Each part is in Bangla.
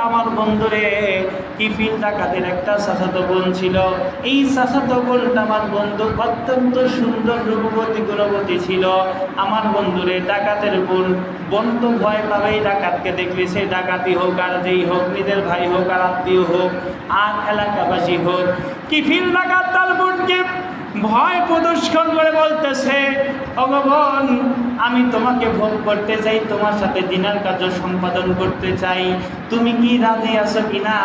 আমার বন্ধুরে কিফিল ডাকাতের একটা চাচাতো বোন ছিল। এই চাচাতো বোনটা আমার বন্ধু অত্যন্ত সুন্দর রূপবতী গুণবতী ছিল। আমার বন্ধুরে ডাকাতের বোন, বন্ধু ভয় পাবে এই ডাকাতকে দেখলে। সে ডাকাতি হোক, আর যেই হোক, নিজের ভাই হোক, আর আত্মীয় হোক, আর এলাকাবাসী হোক। কিফিল ডাকাত তার বোনকে ভয় প্রদর্শন করে বলতেছে ভগবান আমি তোমাকে ভোগ করতে চাই, তোমার সাথে দিনার কার্য সম্পাদন করতে চাই। তুমি কি রাজি আছো কিনা?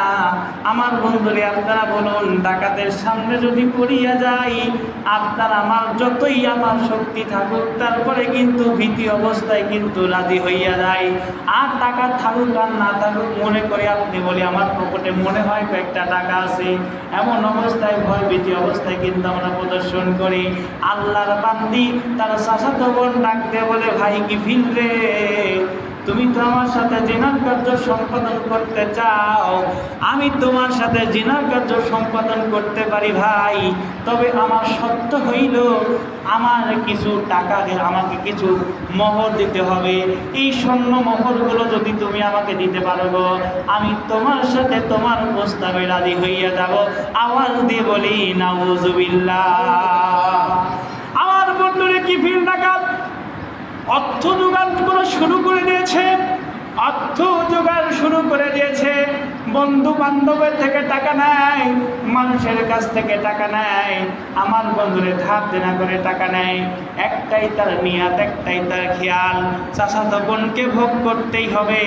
আমার বন্ধুরে আপনারা বলুন, ডাকাতের সামনে যদি পড়িয়া যাই, আপনার আমার যতই আমার শক্তি থাকুক, তারপরে কিন্তু ভীতি অবস্থায় কিন্তু রাজি হইয়া যায় আর টাকা থাকুক আর না থাকুক, মনে করে আপনি বলি, আমার পকেটে মনে হয় কয়েকটা টাকা আছে। এমন অবস্থায়, ভয় ভীতি অবস্থায় কিন্তু আমরা প্রদর্শন করি। আল্লাহর বান্দি, তার শাসাত বোন ডাকতে বলে, ভাই, কি ফিল রে? তুমি তো আমার সাথে জিনার কার্য সম্পাদন করতে চাও। আমি তোমার সাথে জিনার কার্য সম্পাদন করতে পারি, ভাই। তবে আমার সত্য হইল, আমার কিছু টাকা আমাকে কিছু মোহর দিতে হবে। এই স্বর্ণ মোহরগুলো যদি তুমি আমাকে দিতে পারো আমি তোমার সাথে তোমার প্রস্তাবে রাজি হইয়া যাব। আওয়াজ দিয়ে বলি, নাউজুবিল্লাহ। আমার বন্ধুরে কি ফিল ডাকাত অর্থ যোগান করা শুরু করে দিয়েছে। অর্থ যোগান শুরু করে দিয়েছে। বন্ধু বান্ধবের থেকে টাকা নেয়, মানুষের কাছ থেকে টাকা নেয়, আমার বন্ধুরে ধার দেনা করে টাকা নেয়। একটাই তার নিয়াত, একটাই তার খেয়াল। চাষাতো বোনকে ভোগ করতেই হবে।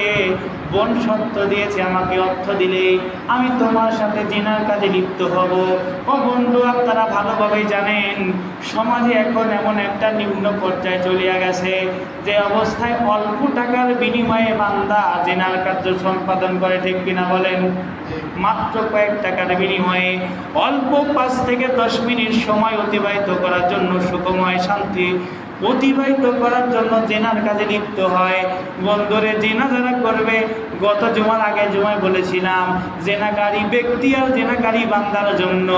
বোন সত্য দিয়েছে, আমাকে অর্থ দিলে আমি তোমার সাথে জেনার কাজে লিপ্ত হব। ও বন্ধু, আপনারা ভালোভাবেই জানেন, সমাজে এখন এমন একটা নিম্ন পর্যায়ে চলিয়া গেছে, যে অবস্থায় অল্প টাকার বিনিময়ে বান্দা জেনার কার্য সম্পাদন করে, ঠিক কিনা বলেন? মাত্র কয়েক টাকার বিনিময়ে অল্প পাঁচ থেকে দশ মিনিট সময় অতিবাহিত করার জন্য সুখময় শান্তি অতিবাহিত করার জন্য জেনার কাজে লিপ্ত হয়। বন্দরে জেনা যারা করবে গত জুমার আগে জুমায় বলেছিলাম, জেনাকারী ব্যক্তি আর জেনাকারী বান্দার জন্য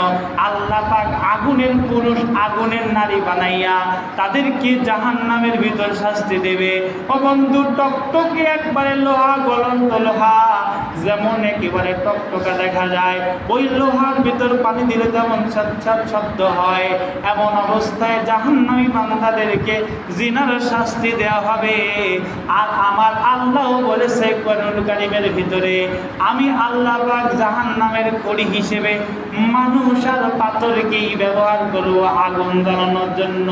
আল্লাহ পাক আগুনের পুরুষ, আগুনের নারী বানাইয়া তাদেরকে জাহান নামের ভিতর শাস্তি দেবে। ও বন্ধু, টকটকে একবারে লোহা গলন্ত লোহা, যেমন একেবারে টকটকা দেখা যায়, ওই লোহার ভিতর পানি দিলে যেমন ছাদ শব্দ হয়। এমন অবস্থায় জাহান্নামী বান্দাদেরকে জিনার শাস্তি দেওয়া হবে। আর আমার আল্লাহ বলেছে কোরআন কারিমের ভিতরে আমি আল্লাহ পাক জাহান্নামের খড়ি হিসেবে মানুষ আর পাথরকেই ব্যবহার করব আগুন জ্বালানোর জন্য।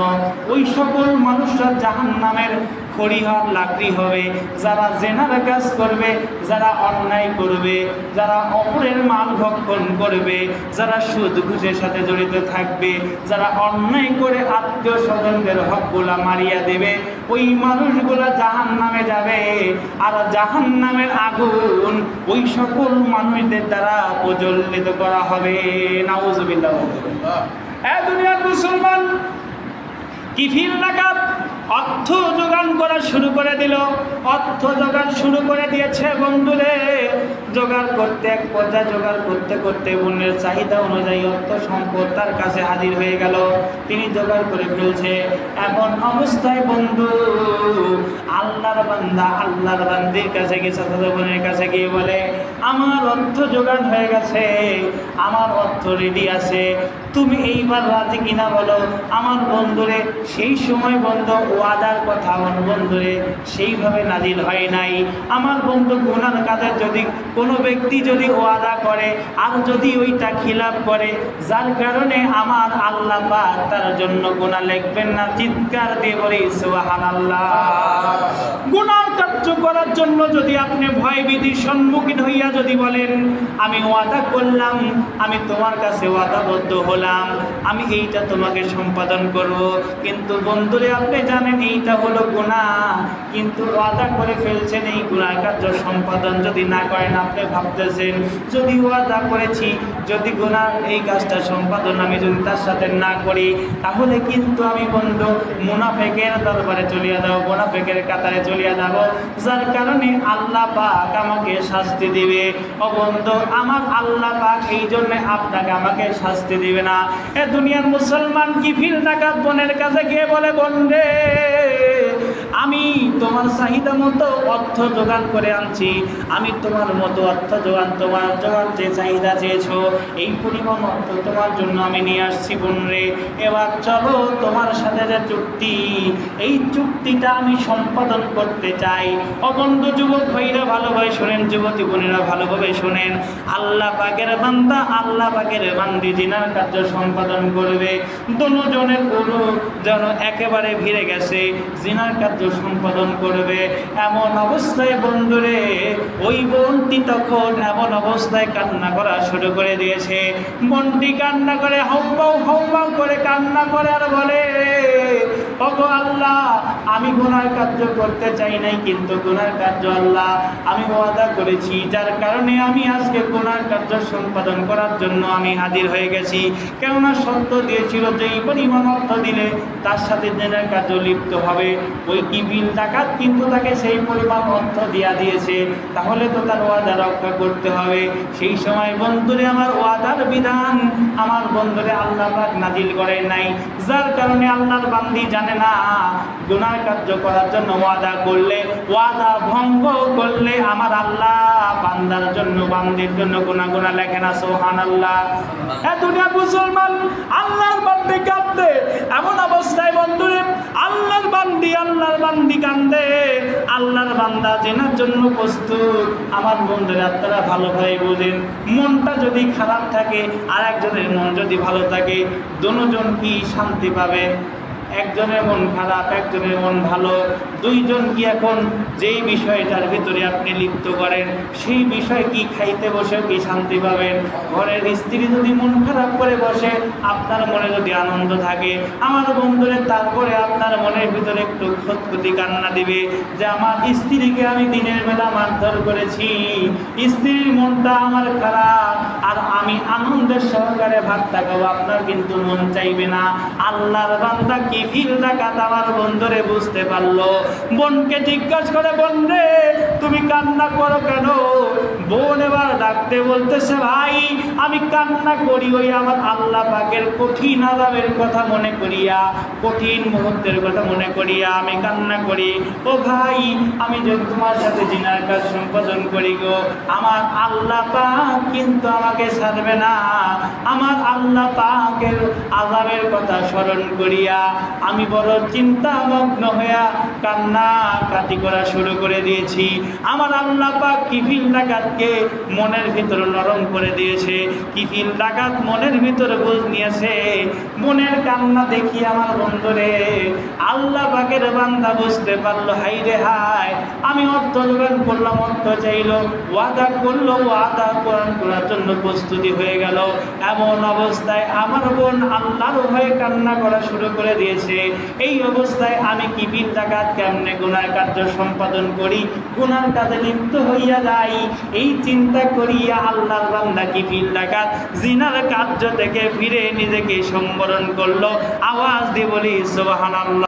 ওই সকল মানুষরা জাহান্নামের খড়ি হওয়ার লাকড়ি হবে। যারা জেনার কাজ করবে, যারা অন্যায় করবে, যারা অপরের মাল ভক্ষণ করবে, যারা সুদ ঘুষের সাথে জড়িত থাকবে, যারা অন্যায় করে আত্মীয় স্বজনদের হকগুলা মারিয়া দেবে, ওই মানুষগুলা জাহান নামে যাবে। আর জাহান নামের আগুন ওই সকল মানুষদের দ্বারা প্রজ্বলিত করা হবে। নাউজুবিল্লাহ। দুনিয়ার মুসলমান কিফিল লাগাত অর্থ যোগান করা শুরু করে দিল। অর্থ জোগাড় শুরু করে দিয়েছে বন্ধুরে। জোগাড় করতে এক পর্যায়ে জোগাড় করতে করতে বোনের চাহিদা অনুযায়ী অর্থ সম্পদ তার কাছে হাজির হয়ে গেল। তিনি জোগাড় করে ফেলছে। এমন অবস্থায় বন্ধু, আল্লাহর বান্দা আল্লাহর বান্দির কাছে গিয়ে, চাচাতো বোনের কাছে গিয়ে বলে, আমার অর্থ জোগাড় হয়ে গেছে। আমার অর্থ রেডি আছে। তুমি এইবার রাজি কিনা বলো? আমার বন্ধুরে, সেই সময় বন্ধু, ওয়াদার কথা আমার বন্ধুরে, সেইভাবে নাজিল হয় নাই। আমার বন্ধু গুনার কাজে যদি, কোনো ব্যক্তি যদি ওয়াদা করে, আর যদি ওইটা খিলাপ করে, যার কারণে আমার আল্লাহ পাক তার জন্য গুণা লিখবেন না, চিৎকার দিয়ে বলে, সুবহানাল্লাহ। গুনার কার্য করার জন্য যদি আপনি ভয় ভীতির সম্মুখীন হইয়া যদি বলেন, আমি ওয়াদা করলাম, আমি তোমার কাছে ওয়াদাবদ্ধ হলাম, আমি এইটা তোমাকে সম্পাদন করব। কিন্তু বন্ধুরে, আপনি জানেন এইটা হলো গুণা কিন্তু ওয়াদা করে ফেলছেন এই গুণার কার্য সম্পাদন যদি না করেন, আপনি ভাবতেছেন, যদি ওয়াদা করেছি, যদি গুণার এই কাজটা সম্পাদন আমি যদি তার সাথে না করি, তাহলে কিন্তু আমি বন্ধু মুনাফেকের দরবারে চলিয়া যাব মুনাফেকের কাতারে চলিয়া যাব। যার কারণে আল্লাহ পাক আমাকে শাস্তি দিবে। ও বন্ধু, আমার আল্লাহ পাক এই জন্য আপনাকে আমাকে শাস্তি দিবে না। এ দুনিয়ার মুসলমান কি ফিল ডাকাত বোনের কাছে গিয়ে বলে বন্ধে আমি তোমার চাহিদা মতো অর্থ জোগাড় করে আনছি। আমি তোমার মতো অর্থ যোগান, তোমার জোগান যে চাহিদা চেয়েছো, এই পরিমাণ অর্থ তোমার জন্য আমি নিয়ে আসছি বোন রে এবার চলো তোমার সাথে যে চুক্তি, এই চুক্তিটা আমি সম্পাদন করতে চাই। অবন্ধ যুবক ভাইরা ভালোভাবে শোনেন, যুবতী বোনেরা ভালোভাবে শোনেন। আল্লাহ পাকের বান্দা, আল্লাহ পাকের বান্দি জিনার কার্য সম্পাদন করবে। দুজনের গুরু যেন একেবারে ভিড়ে গেছে জিনার কার্য সম্পাদন করবে, এমন অবস্থায় বন্ধুরে, ওই বোনটি তখন এমন অবস্থায় কান্না করা শুরু করে দিয়েছে। বোনটি কান্না করে হাউমাউ হাউমাউ করে কান্না করে আর বলে ওগো আল্লাহ, আমি গুনার কার্য করতে চাই নাই, কিন্তু গুনার কার্য আল্লাহ, আমি ওয়াদা করেছি, যার কারণে আমি আজকে গুনার কার্য সম্পাদন করার জন্য আমি হাজির হয়ে গেছি। কেননা সত্য দিয়েছিল যে এই পরিমাণ অর্থ দিলে তার সাথে জেনার কার্য লিপ্ত হবে, ওই কি বিল ডাকাত কিন্তু তাকে সেই পরিমাণ অর্থ দিয়া দিয়েছে, তাহলে তো তার ওয়াদা রক্ষা করতে হবে। সেই সময় বন্ধুরে, আমার ওয়াদার বিধান, আমার বন্ধুরে আল্লাহ নাজিল করেন নাই, যার কারণে আল্লাহর বান্দি জানে না। গুনার কার্য করার জন্য ওয়াদা করলে, ওয়াদা ভঙ্গ করলে আমার আল্লাহ বান্দার জন্য, বান্দির জন্য গুনা গুনা লেখে না সোহান আল্লাহ দুনিয়ার মুসলমান, আল্লাহর বান্দি কাঁদে এমন অবস্থায় বন্ধুরে, আল্লাহর বান্দি আল্লাহর বান্দি কান্দে আল্লাহর বান্দা জেনার জন্য প্রস্তুত। আমার বন্ধুরা, আপনারা ভালোভাবে বুঝেন। মনটা যদি খারাপ থাকে আর একজনের মন যদি ভালো থাকে, দুজন কি শান্তি পাবে? একজনের মন খারাপ, একজনের মন ভালো। দুইজন কি এখন যেই বিষয়টার ভিতরে আপনি লিপ্ত করেন, সেই বিষয় কি খাইতে বসে, কি শান্তি পাবেন? ঘরের স্ত্রী যদি মন খারাপ করে বসে, আপনার মনে যদি আনন্দ থাকে, আমার বন্ধুরে তারপরে আপনার মনের ভিতরে একটু ক্ষতি কান্না দিবে যে আমার স্ত্রীকে আমি দিনের বেলা মারধর করেছি। স্ত্রীর মনটা আমার খারাপ, আর আমি আনন্দের সহকারে ভাত তাকাবো আপনার কিন্তু মন চাইবে না। আল্লাহর বান্দা কি ফিল ডাকাত আমার বন্ধুরে বুঝতে পারল। বোনকে জিজ্ঞাসা করে বোন তুমি কান্না করো কেন? বোন এবার ডাকতে বলতেছে, ভাই, আমি কান্না করি ওই আমার আল্লাহ পাকের কঠিন আজাবের কথা মনে করিয়া, কঠিন মুহূর্তের কথা মনে করিয়া আমি কান্না করি। ও ভাই, আমি যদি তোমার সাথে জিনার কাজ সম্পাদন করি গো, আমার আল্লাহ পাক কিন্তু আমাকে ছাড়বে না। আমার আল্লাহ পাকের আজাবের কথা স্মরণ করিয়া আমি বড় চিন্তামগ্ন হইয়া কান্না কাটি করা শুরু করে দিয়েছি। আমার আল্লাহ পাক কিফিল ডাকাতকে মনের ভিতরে নরম করে দিয়েছে। কিফিল ডাকাত মনের ভিতরে বুঝ নিয়েছে, মনের কান্না দেখি আমার বন্ধুরে, আল্লাহ পাকের বান্দা বুঝতে পারল হাই রে হাই আমি অর্থ যোগান করলাম, অর্থ চাইলো, ওয়াদা করল, ওয়াদা কোরআন করার জন্য প্রস্তুতি হয়ে গেল। এমন অবস্থায় আমার বোন আল্লাহর হয়ে কান্না করা শুরু করে দিয়েছে। এই অবস্থায় আমি কি বিদ্যাঘাত, কেমনে গুনার কার্য সম্পাদন করি? গুনার কাজে লিপ্ত হইয়া যাই। এই চিন্তা করিয়া আল্লাহ বান্দা কি বিদ্যাঘাত? জিনার কার্য থেকে ফিরে নিজেকে সম্বরণ করল। আওয়াজ দিয়ে বলি, সুবহানাল্লাহ।